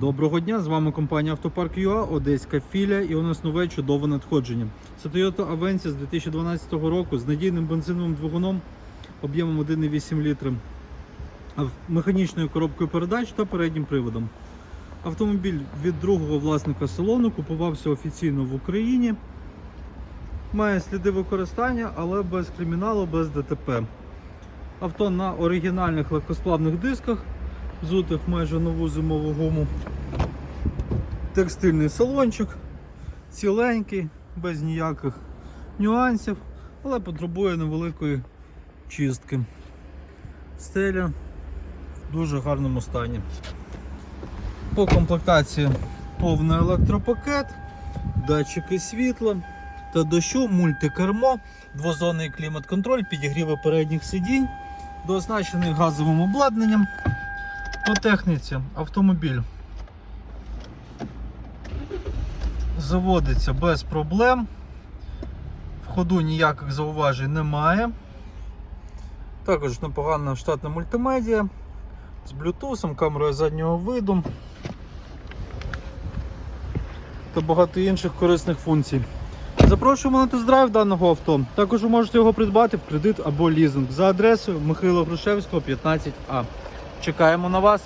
Доброго дня! З вами компанія Автопарк ЮА, Одеська філія і у нас нове чудове надходження. Це Toyota Avensis з 2012 року з надійним бензиновим двигуном об'ємом 1,8 літри, механічною коробкою передач та переднім приводом. Автомобіль від другого власника салону купувався офіційно в Україні. Має сліди використання, але без криміналу, без ДТП. Авто на оригінальних легкосплавних дисках, взутих майже нову зимову гуму. Текстильний салончик, ціленький, без ніяких нюансів, але потребує невеликої чистки. Стеля в дуже гарному стані. По комплектації повний електропакет, датчики світла та дощу, мультикермо, двозонний клімат-контроль, підігріви передніх сидінь, дооснащений газовим обладнанням. По техніці автомобіль заводиться без проблем. В ходу ніяких зауважень немає. Також непогана штатна мультимедіа з блютусом, камерою заднього виду та багато інших корисних функцій. Запрошуємо на тест-драйв даного авто. Також ви можете його придбати в кредит або лізинг за адресою Михайла Грушевського, 15А. Чекаємо на вас.